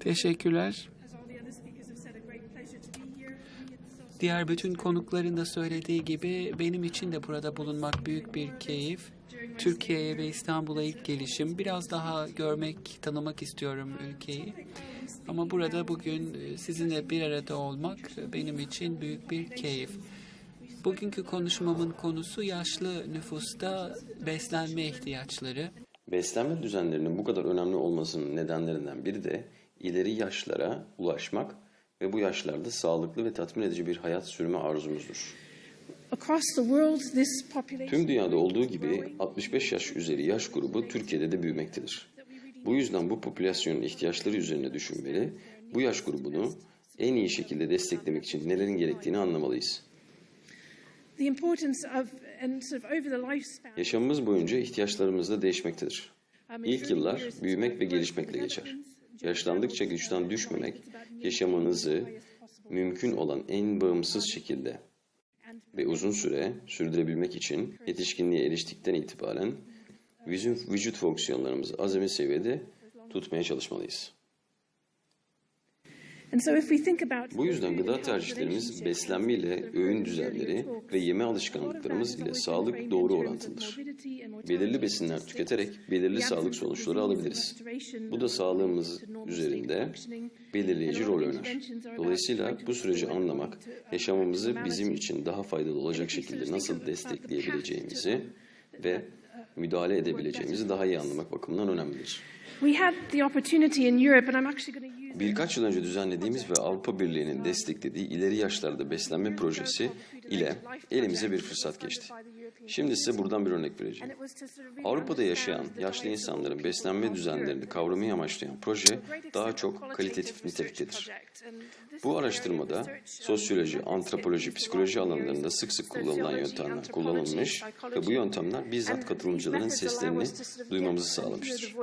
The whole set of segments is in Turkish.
Teşekkürler. Diğer bütün konukların da söylediği gibi benim için de burada bulunmak büyük bir keyif. Türkiye'ye ve İstanbul'a ilk gelişim. Biraz daha görmek, tanımak istiyorum ülkeyi. Ama burada bugün e, sizinle bir arada olmak benim için büyük bir keyif. Bugünkü konuşmamın konusu yaşlı nüfusta beslenme ihtiyaçları. Beslenme düzenlerinin bu kadar önemli olmasının nedenlerinden biri de ileri yaşlara ulaşmak ve bu yaşlarda sağlıklı ve tatmin edici bir hayat sürme arzumuzdur. Tüm dünyada olduğu gibi 65 yaş üzeri yaş grubu Türkiye'de de büyümektedir. Bu yüzden bu popülasyonun ihtiyaçları üzerine düşünmeli, bu yaş grubunu en iyi şekilde desteklemek için nelerin gerektiğini anlamalıyız. Yaşamımız boyunca ihtiyaçlarımız da değişmektedir. um, İlk yıllar büyümek ve gelişmekle geçer. Yaşlandıkça güçten düşmemek, yaşamınızı mümkün olan en bağımsız şekilde ve uzun süre sürdürebilmek için yetişkinliğe eriştikten itibaren vücut, vücut fonksiyonlarımızı azami seviyede tutmaya çalışmalıyız. Bu yüzden gıda tercihlerimiz beslenme ile öğün düzenleri ve yeme alışkanlıklarımız ile sağlık doğru orantılıdır. Belirli besinler tüketerek belirli sağlık sonuçları alabiliriz. Bu da sağlığımız üzerinde belirleyici rol oynar. Dolayısıyla bu süreci anlamak, yaşamımızı bizim için daha faydalı olacak şekilde nasıl destekleyebileceğimizi ve müdahale edebileceğimizi daha iyi anlamak bakımından önemlidir. Birkaç yıl önce düzenlediğimiz ve Avrupa Birliği'nin desteklediği ileri yaşlarda beslenme projesi ile elimize bir fırsat geçti. Şimdi size buradan bir örnek vereceğim. Avrupa'da yaşayan yaşlı insanların beslenme düzenlerini kavramayı amaçlayan proje daha çok kalitatif niteliktedir. Bu araştırmada sosyoloji, antropoloji, psikoloji alanlarında sık sık kullanılan yöntemler kullanılmış ve bu yöntemler bizzat katılımcıların seslerini duymamızı sağlamıştır.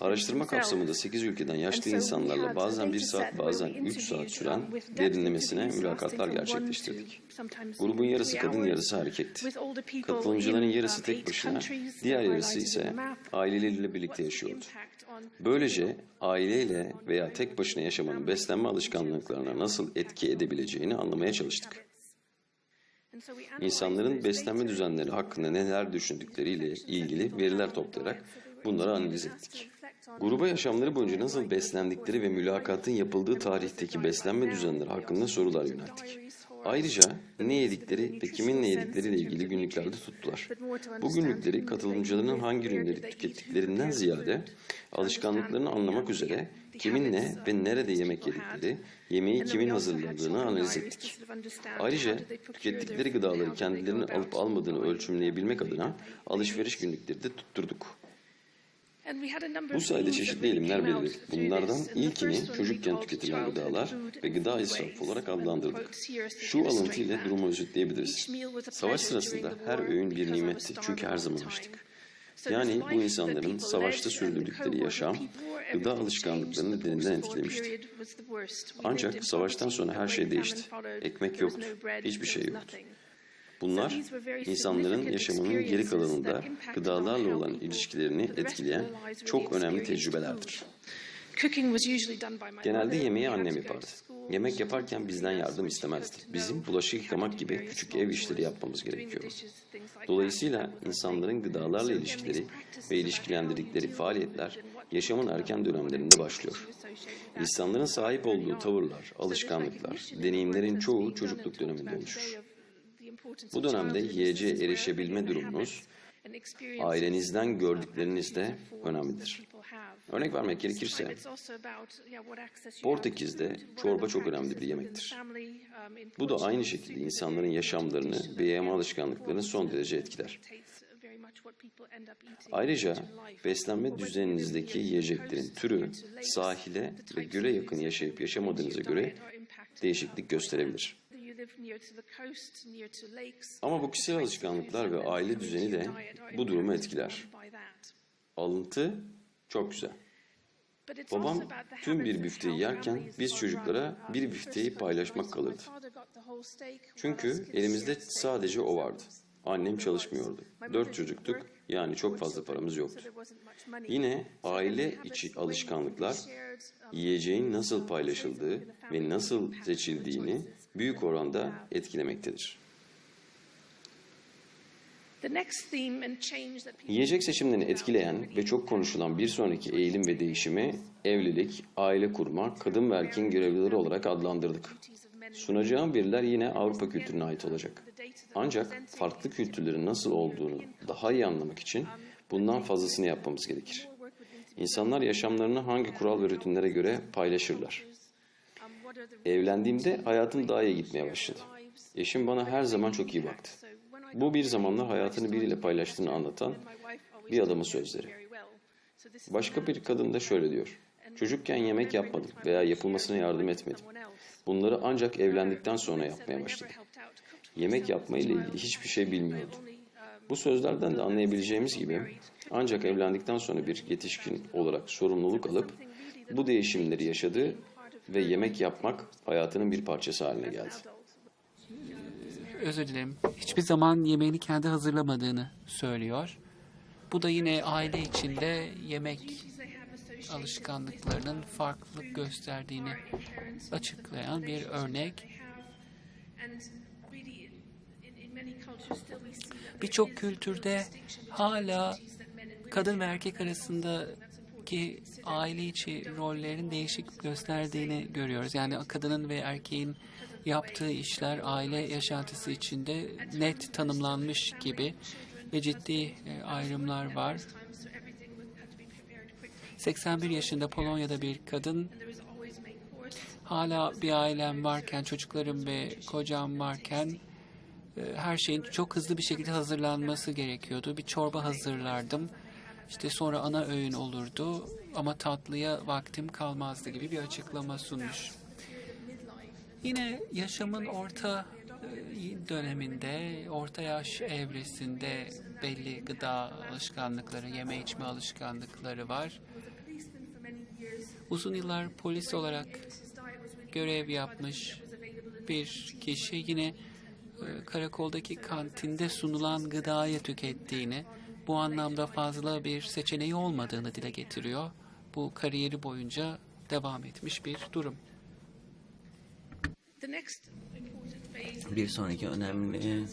Araştırma kapsamında 8 ülkeden yaşlı insanlarla bazen a 1 data saat bazen we 3 saat süren derinlemesine mülakatlar gerçekleştirdik. Grubun yarısı kadın yarısı people Katılımcıların yarısı um, tek başına, diğer yarısı ise aileleriyle birlikte yaşıyordu. Böylece aileyle veya tek başına yaşamanın beslenme alışkanlıklarına nasıl etki edebileceğini anlamaya çalıştık. İnsanların beslenme düzenleri hakkında neler düşündükleriyle ilgili veriler toplayarak bunları analiz ettik. Gruba yaşamları boyunca nasıl beslendikleri ve mülakatın yapıldığı tarihteki beslenme düzenleri hakkında sorular yönelttik. Ayrıca ne yedikleri ve kimin ne yedikleriyle ilgili günlüklerde tuttular. Bu günlükleri katılımcıların hangi ürünleri tükettiklerinden ziyade alışkanlıklarını anlamak üzere kimin ne ve nerede yemek yedikleri, yemeği kimin hazırladığını analiz ettik. Ayrıca tükettikleri gıdaları kendilerinin alıp almadığını ölçümleyebilmek adına alışveriş günlükleri de tutturduk. Bu sayede çeşitli eğilimler belirledik. Bunlardan ilkini çocukken tüketilen gıdalar ve gıda israfı olarak adlandırdık. Şu alıntı ile durumu özetleyebiliriz. Savaş sırasında her öğün bir nimetti çünkü her zaman açtık. Yani bu insanların savaşta sürdürdükleri yaşam, gıda alışkanlıklarını derinden etkilemişti. Ancak savaştan sonra her şey değişti. Ekmek yoktu, hiçbir şey yoktu. Bunlar insanların yaşamının geri kalanında gıdalarla olan ilişkilerini etkileyen çok önemli tecrübelerdir. Genelde yemeği annem yapardı. Yemek yaparken bizden yardım istemezdi. Bizim bulaşık yıkamak gibi küçük ev işleri yapmamız gerekiyordu. Dolayısıyla insanların gıdalarla ilişkileri ve ilişkilendirdikleri faaliyetler yaşamın erken dönemlerinde başlıyor. İnsanların sahip olduğu tavırlar, alışkanlıklar, deneyimlerin çoğu çocukluk döneminde oluşur. Bu dönemde yiyeceğe erişebilme durumunuz, ailenizden gördükleriniz de önemlidir. Örnek vermek gerekirse, Portekiz'de çorba çok önemli bir yemektir. Bu da aynı şekilde insanların yaşamlarını ve yeme alışkanlıklarını son derece etkiler. Ayrıca beslenme düzeninizdeki yiyeceklerin türü sahile ve göle yakın yaşayıp yaşamadığınıza göre değişiklik gösterebilir. Ama bu kişisel alışkanlıklar ve aile düzeni de bu durumu etkiler. Alıntı çok güzel. Babam tüm bir büfteyi yerken biz çocuklara bir büfteyi paylaşmak kalırdı. Çünkü elimizde sadece o vardı. Annem çalışmıyordu. Dört çocuktuk yani çok fazla paramız yoktu. Yine aile içi alışkanlıklar yiyeceğin nasıl paylaşıldığı ve nasıl seçildiğini büyük oranda etkilemektedir. Yiyecek seçimlerini etkileyen ve çok konuşulan bir sonraki eğilim ve değişimi evlilik, aile kurma, kadın ve erkeğin görevlileri olarak adlandırdık. Sunacağım veriler yine Avrupa kültürüne ait olacak. Ancak farklı kültürlerin nasıl olduğunu daha iyi anlamak için bundan fazlasını yapmamız gerekir. İnsanlar yaşamlarını hangi kural ve rutinlere göre paylaşırlar. Evlendiğimde hayatım daha iyi gitmeye başladı. Eşim bana her zaman çok iyi baktı. Bu bir zamanlar hayatını biriyle paylaştığını anlatan bir adamın sözleri. Başka bir kadın da şöyle diyor. Çocukken yemek yapmadım veya yapılmasına yardım etmedim. Bunları ancak evlendikten sonra yapmaya başladım. Yemek yapma ile ilgili hiçbir şey bilmiyordum. Bu sözlerden de anlayabileceğimiz gibi ancak evlendikten sonra bir yetişkin olarak sorumluluk alıp bu değişimleri yaşadı ve yemek yapmak hayatının bir parçası haline geldi. Özür dilerim. Hiçbir zaman yemeğini kendi hazırlamadığını söylüyor. Bu da yine aile içinde yemek alışkanlıklarının farklılık gösterdiğini açıklayan bir örnek. Birçok kültürde hala kadın ve erkek arasındaki aile içi rollerin değişik gösterdiğini görüyoruz. Yani kadının ve erkeğin yaptığı işler aile yaşantısı içinde net tanımlanmış gibi ve ciddi e, ayrımlar var. 81 yaşında Polonya'da bir kadın hala bir ailem varken, çocuklarım ve kocam varken e, her şeyin çok hızlı bir şekilde hazırlanması gerekiyordu. Bir çorba hazırlardım. İşte sonra ana öğün olurdu ama tatlıya vaktim kalmazdı gibi bir açıklama sunmuş. Yine yaşamın orta e, döneminde, orta yaş evresinde belli gıda alışkanlıkları, yeme içme alışkanlıkları var. Uzun yıllar polis olarak görev yapmış bir kişi yine e, karakoldaki kantinde sunulan gıdayı tükettiğini, bu anlamda fazla bir seçeneği olmadığını dile getiriyor. Bu kariyeri boyunca devam etmiş bir durum. Bir sonraki önemli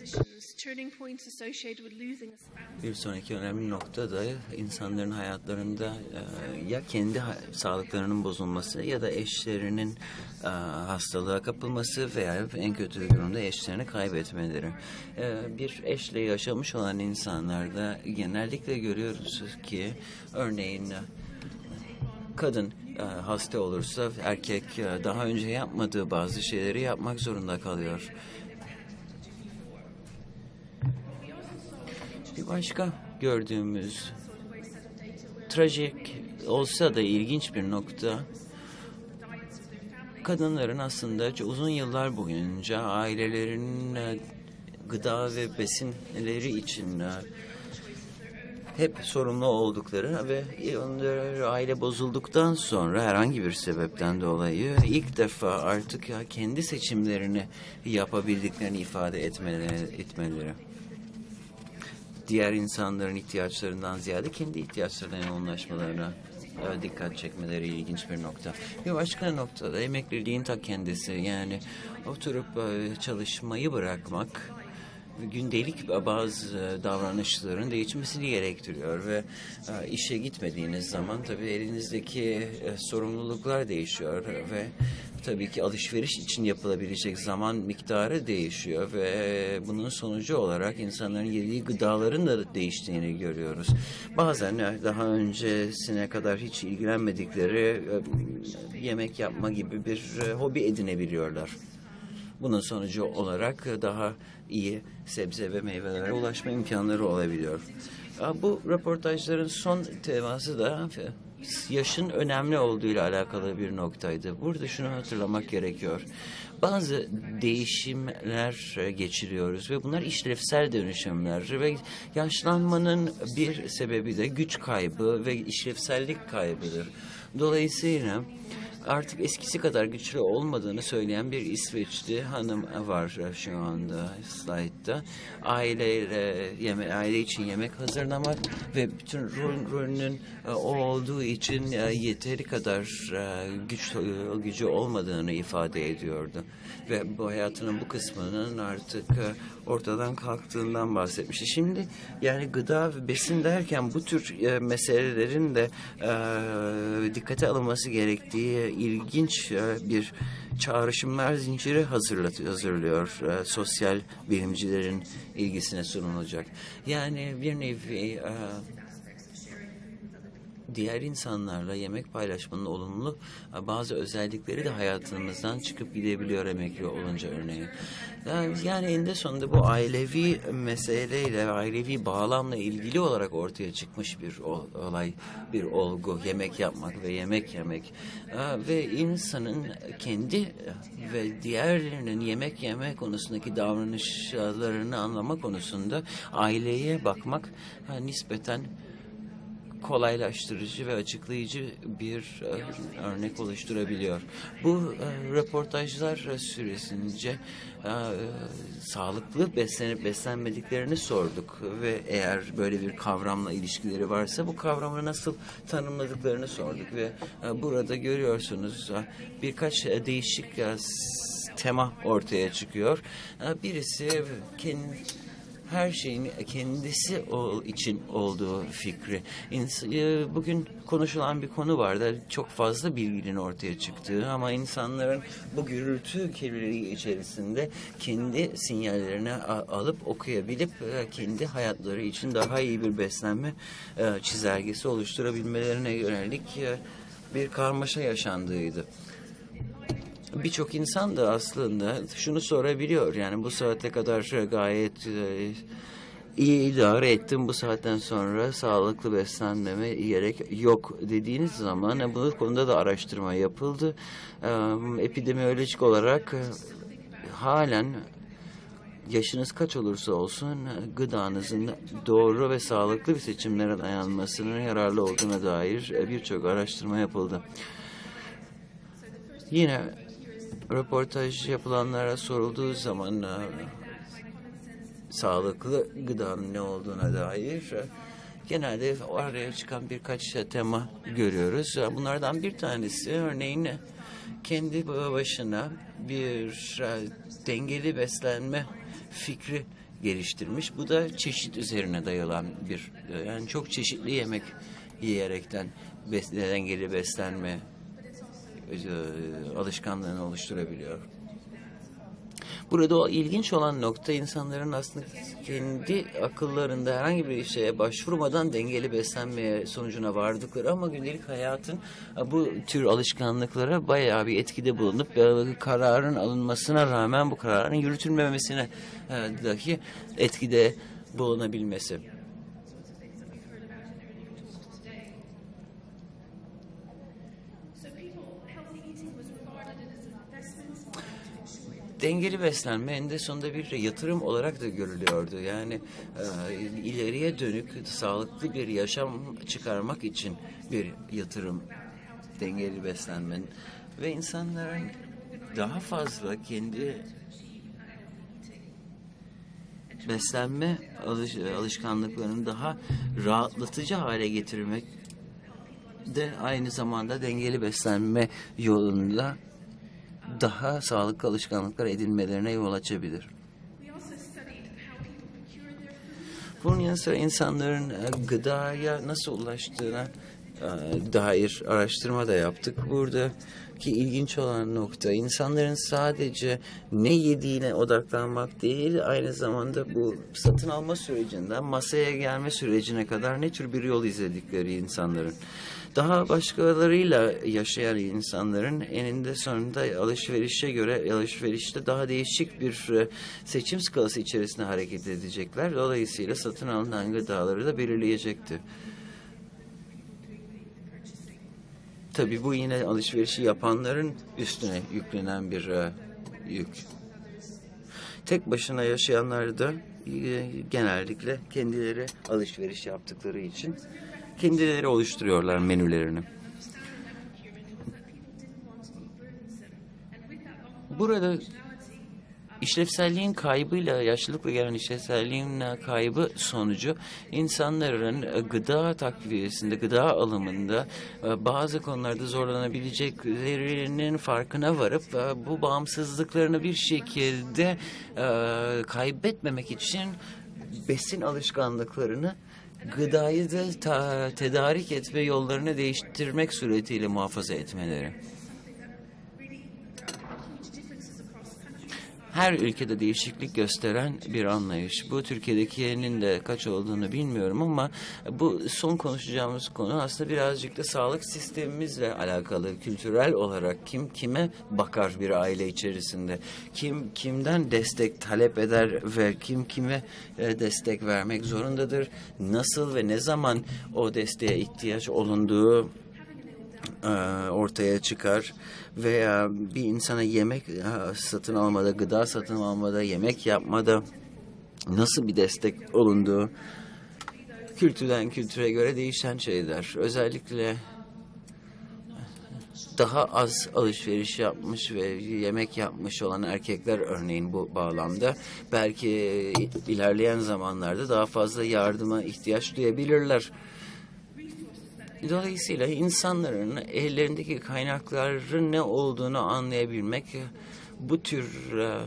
bir sonraki önemli nokta da insanların hayatlarında e, ya kendi sağlıklarının bozulması ya da eşlerinin e, hastalığa kapılması veya en kötü durumda eşlerini kaybetmeleri. E, bir eşle yaşamış olan insanlarda genellikle görüyoruz ki örneğin kadın hasta olursa erkek daha önce yapmadığı bazı şeyleri yapmak zorunda kalıyor. Bir başka gördüğümüz trajik olsa da ilginç bir nokta kadınların aslında çok uzun yıllar boyunca ailelerinin e, gıda ve besinleri için e, hep sorumlu oldukları ve onları aile bozulduktan sonra herhangi bir sebepten dolayı ilk defa artık ya kendi seçimlerini yapabildiklerini ifade etmeleri, etmeleri. Diğer insanların ihtiyaçlarından ziyade kendi ihtiyaçlarına yoğunlaşmalarına dikkat çekmeleri ilginç bir nokta. Bir başka nokta da emekliliğin ta kendisi. Yani oturup e, çalışmayı bırakmak gündelik bazı davranışların değişmesini gerektiriyor ve e, işe gitmediğiniz zaman tabii elinizdeki e, sorumluluklar değişiyor ve tabii ki alışveriş için yapılabilecek zaman miktarı değişiyor ve bunun sonucu olarak insanların yediği gıdaların da değiştiğini görüyoruz. Bazen daha öncesine kadar hiç ilgilenmedikleri e, yemek yapma gibi bir e, hobi edinebiliyorlar. Bunun sonucu olarak daha iyi sebze ve meyvelere ulaşma imkanları olabiliyor. Bu röportajların son teması da yaşın önemli olduğuyla alakalı bir noktaydı. Burada şunu hatırlamak gerekiyor. Bazı değişimler e, geçiriyoruz ve bunlar işlevsel dönüşümler ve yaşlanmanın bir sebebi de güç kaybı ve işlevsellik kaybıdır. Dolayısıyla artık eskisi kadar güçlü olmadığını söyleyen bir İsveçli hanım var şu anda slaytta. Aileyle yeme aile için yemek hazırlamak ve bütün rol, rolünün e, o olduğu için e, yeteri kadar e, güç e, gücü olmadığını ifade ediyordu. Ve bu hayatının bu kısmının artık e, ortadan kalktığından bahsetmişti. Şimdi yani gıda ve besin derken bu tür e, meselelerin de e, dikkate alınması gerektiği ilginç e, bir çağrışımlar zinciri hazırlat, hazırlıyor. E, sosyal bilimcilerin ilgisine sunulacak. Yani bir nevi e, diğer insanlarla yemek paylaşmanın olumlu e, bazı özellikleri de hayatımızdan çıkıp gidebiliyor emekli olunca örneğin. Yani, eninde sonunda bu ailevi meseleyle, ailevi bağlamla ilgili olarak ortaya çıkmış bir ol- olay, bir olgu. Yemek yapmak ve yemek yemek. E, Ve insanın kendi ve diğerlerinin yemek yeme konusundaki davranışlarını anlama konusunda aileye bakmak nispeten kolaylaştırıcı ve açıklayıcı bir e, örnek oluşturabiliyor. Bu e, röportajlar süresince e, sağlıklı beslenip beslenmediklerini sorduk ve eğer böyle bir kavramla ilişkileri varsa bu kavramı nasıl tanımladıklarını sorduk ve e, burada görüyorsunuz birkaç değişik tema ortaya çıkıyor. Birisi kendi her şeyin kendisi o için olduğu fikri. E, Bugün konuşulan bir konu vardı. Çok fazla bilginin ortaya çıktığı ama insanların bu gürültü kirliliği içerisinde kendi sinyallerini alıp okuyabilip e, kendi hayatları için daha iyi bir beslenme e, çizelgesi oluşturabilmelerine yönelik bir karmaşa yaşandığıydı birçok insan da aslında şunu sorabiliyor. Yani bu saate kadar gayet e, iyi idare ettim. Bu saatten sonra sağlıklı beslenmeme gerek yok dediğiniz zaman e, bu konuda da araştırma yapıldı. E, Epidemiolojik olarak halen yaşınız kaç olursa olsun gıdanızın doğru ve sağlıklı bir seçimlere dayanmasının yararlı olduğuna dair birçok araştırma yapıldı. Yine röportaj yapılanlara sorulduğu zaman e, sağlıklı gıdanın ne olduğuna dair e, genelde oraya çıkan birkaç tema görüyoruz. E, Bunlardan bir tanesi örneğin kendi başına bir dengeli beslenme fikri geliştirmiş. Bu da çeşit üzerine dayalan bir yani çok çeşitli yemek yiyerekten bes- dengeli beslenme alışkanlığını oluşturabiliyor. Burada o ilginç olan nokta insanların aslında kendi akıllarında herhangi bir şeye başvurmadan dengeli beslenmeye sonucuna vardıkları ama gündelik hayatın e, bu tür alışkanlıklara bayağı bir etkide bulunup e, kararın alınmasına rağmen bu kararın yürütülmemesine e, dahi etkide bulunabilmesi. Dengeli beslenme eninde sonunda bir yatırım olarak da görülüyordu. Yani e, ileriye dönük sağlıklı bir yaşam çıkarmak için bir yatırım dengeli beslenmenin ve insanların daha fazla kendi beslenme alış, alışkanlıklarını daha rahatlatıcı hale getirmek de aynı zamanda dengeli beslenme yolunda daha sağlıklı alışkanlıklar edinmelerine yol açabilir. Bunun yanı sıra insanların e, gıdaya nasıl ulaştığına e, dair araştırma da yaptık. Buradaki ilginç olan nokta insanların sadece ne yediğine odaklanmak değil, aynı zamanda bu satın alma sürecinden masaya gelme sürecine kadar ne tür bir yol izledikleri insanların. Daha başkalarıyla yaşayan insanların eninde sonunda alışverişe göre alışverişte daha değişik bir e, seçim skalası içerisinde hareket edecekler. Dolayısıyla satın alınan gıdaları da belirleyecekti. Tabii bu yine alışverişi yapanların üstüne yüklenen bir e, yük. Tek başına yaşayanlar da e, genellikle kendileri alışveriş yaptıkları için kendileri oluşturuyorlar menülerini. Burada işlevselliğin kaybıyla, yaşlılıkla gelen işlevselliğin kaybı sonucu insanların gıda takviyesinde, gıda alımında e, bazı konularda zorlanabileceklerinin farkına varıp e, bu bağımsızlıklarını bir şekilde e, kaybetmemek için besin alışkanlıklarını gıdayı da ta- tedarik etme yollarını değiştirmek suretiyle muhafaza etmeleri. Her ülkede değişiklik gösteren bir anlayış. Bu Türkiye'dekinin de kaç olduğunu bilmiyorum ama bu son konuşacağımız konu aslında birazcık da sağlık sistemimizle alakalı. Kültürel olarak kim kime bakar bir aile içerisinde? Kim kimden destek talep eder ve kim kime e, destek vermek zorundadır? Nasıl ve ne zaman o desteğe ihtiyaç olunduğu ortaya çıkar veya bir insana yemek e, satın almada, gıda satın almada, yemek yapmada nasıl bir destek olunduğu kültürden kültüre göre değişen şeyler. Özellikle daha az alışveriş yapmış ve yemek yapmış olan erkekler örneğin bu bağlamda belki ilerleyen zamanlarda daha fazla yardıma ihtiyaç duyabilirler. Dolayısıyla insanların ellerindeki kaynakların ne olduğunu anlayabilmek bu tür e,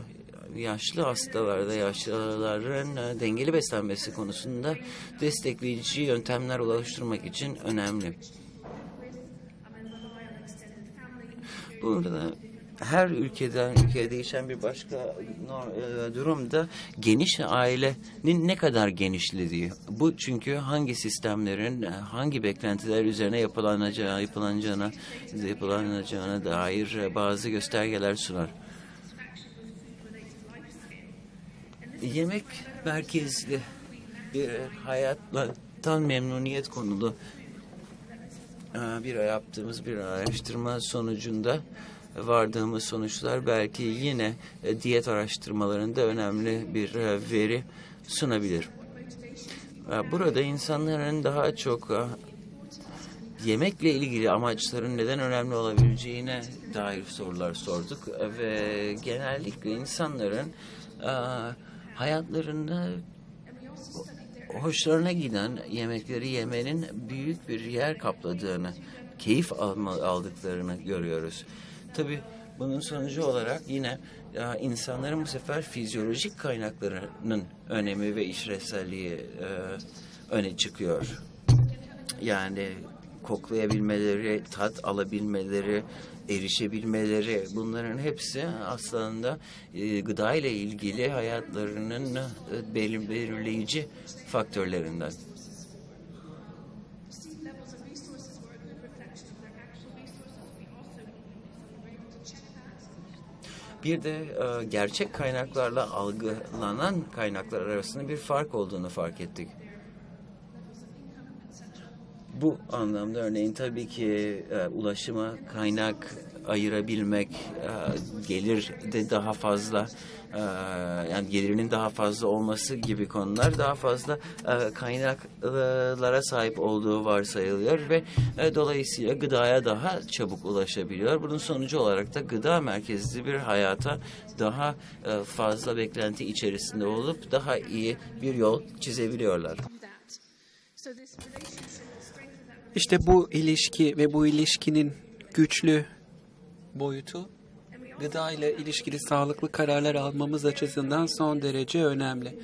yaşlı hastalarda yaşlıların e, dengeli beslenmesi konusunda destekleyici yöntemler oluşturmak için önemli. Burada her ülkeden ülkeye değişen bir başka e, durumda geniş ailenin ne kadar genişlediği. Bu çünkü hangi sistemlerin e, hangi beklentiler üzerine yapılanacağı, yapılanacağına, yapılanacağına dair e, bazı göstergeler sunar. Yemek merkezli bir hayattan memnuniyet konulu bir yaptığımız bir araştırma sonucunda vardığımız sonuçlar belki yine e, diyet araştırmalarında önemli bir e, veri sunabilir. E, Burada insanların daha çok yemekle ilgili amaçların neden önemli olabileceğine dair sorular sorduk ve genellikle insanların hayatlarında hoşlarına giden yemekleri yemenin büyük bir yer kapladığını, keyif aldıklarını görüyoruz. Tabii bunun sonucu olarak yine e, insanların bu sefer fizyolojik kaynaklarının önemi ve işlevselliği e, öne çıkıyor. Yani koklayabilmeleri, tat alabilmeleri, erişebilmeleri bunların hepsi aslında e, gıda ile ilgili hayatlarının e, belir- belirleyici faktörlerinden. Bir de e, gerçek kaynaklarla algılanan kaynaklar arasında bir fark olduğunu fark ettik. Bu anlamda örneğin tabii ki e, ulaşıma kaynak ayırabilmek, e, gelir de daha fazla, e, yani gelirinin daha fazla olması gibi konular daha fazla e, kaynaklara sahip olduğu varsayılıyor ve dolayısıyla gıdaya daha çabuk ulaşabiliyor. Bunun sonucu olarak da gıda merkezli bir hayata daha fazla beklenti içerisinde olup daha iyi bir yol çizebiliyorlar. İşte bu ilişki ve bu ilişkinin güçlü boyutu gıda ile ilişkili sağlıklı kararlar almamız açısından son derece önemli.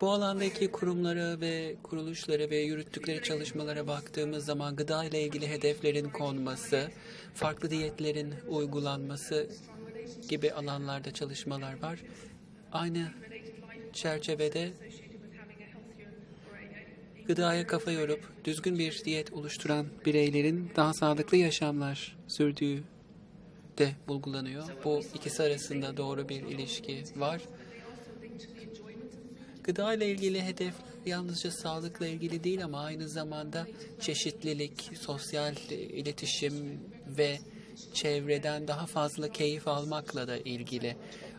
Bu alandaki kurumlara ve kuruluşlara ve yürüttükleri çalışmalara baktığımız zaman gıda ile ilgili hedeflerin konması, farklı diyetlerin uygulanması gibi alanlarda çalışmalar var. Aynı çerçevede gıdaya kafa yorup düzgün bir diyet oluşturan bireylerin daha sağlıklı yaşamlar sürdüğü de vurgulanıyor. Bu ikisi arasında doğru bir ilişki var. Gıda ile ilgili hedef yalnızca sağlıkla ilgili değil ama aynı zamanda çeşitlilik, sosyal iletişim ve çevreden daha fazla keyif almakla da ilgili.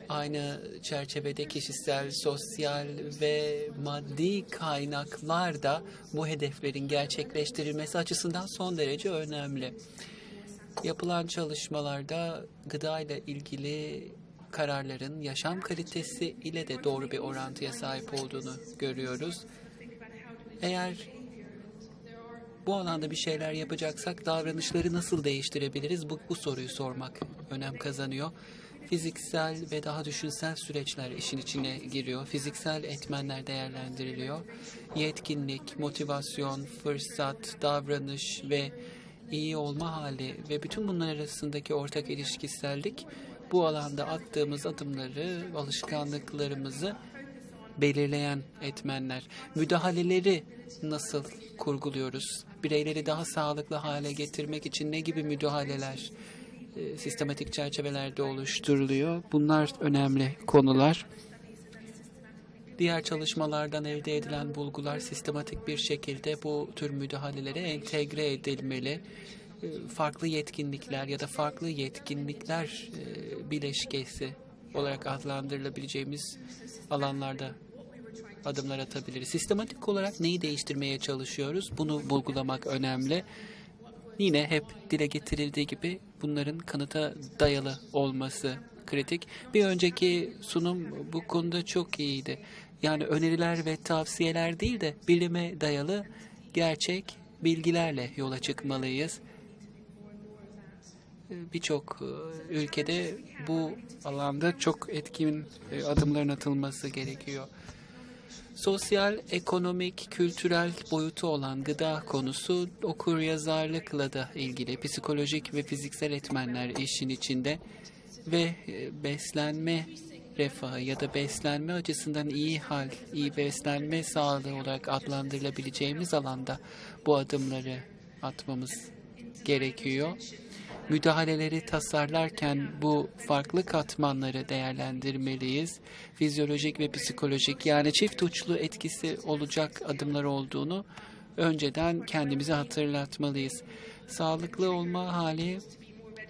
Aynı çerçevede kişisel, sosyal ve maddi kaynaklar da bu hedeflerin gerçekleştirilmesi açısından son derece önemli. Yapılan çalışmalarda gıda ile ilgili kararların yaşam kalitesi ile de doğru bir orantıya sahip olduğunu görüyoruz. Eğer bu alanda bir şeyler yapacaksak davranışları nasıl değiştirebiliriz? Bu, bu soruyu sormak önem kazanıyor. Fiziksel ve daha düşünsel süreçler işin içine giriyor. Fiziksel etmenler değerlendiriliyor. Yetkinlik, motivasyon, fırsat, davranış ve iyi olma hali ve bütün bunlar arasındaki ortak ilişkisellik bu alanda attığımız adımları, alışkanlıklarımızı belirleyen etmenler. Müdahaleleri nasıl kurguluyoruz? Bireyleri daha sağlıklı hale getirmek için ne gibi müdahaleler e, sistematik çerçevelerde oluşturuluyor? Bunlar önemli konular. Diğer çalışmalardan elde edilen bulgular sistematik bir şekilde bu tür müdahalelere entegre edilmeli. E, Farklı yetkinlikler ya da farklı yetkinlikler e, bileşkesi olarak adlandırılabileceğimiz alanlarda adımlar atabiliriz. Sistematik olarak neyi değiştirmeye çalışıyoruz? Bunu bulgulamak önemli. Yine hep dile getirildiği gibi bunların kanıta dayalı olması kritik. Bir önceki sunum bu konuda çok iyiydi. Yani öneriler ve tavsiyeler değil de bilime dayalı gerçek bilgilerle yola çıkmalıyız. Birçok e, ülkede bu alanda çok etkin e, adımların atılması gerekiyor. Sosyal, ekonomik, kültürel boyutu olan gıda konusu okur yazarlıkla da ilgili psikolojik ve fiziksel etmenler işin içinde ve e, beslenme refahı ya da beslenme açısından iyi hal, iyi beslenme sağlığı olarak adlandırılabileceğimiz alanda bu adımları atmamız gerekiyor. Müdahaleleri tasarlarken bu farklı katmanları değerlendirmeliyiz. Fizyolojik ve psikolojik yani çift uçlu etkisi olacak adımlar olduğunu önceden kendimize hatırlatmalıyız. Sağlıklı olma hali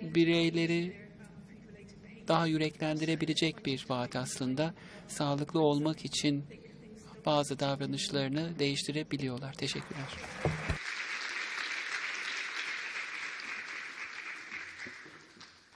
bireyleri daha yüreklendirebilecek bir vaat aslında. Sağlıklı olmak için bazı davranışlarını değiştirebiliyorlar. Teşekkürler.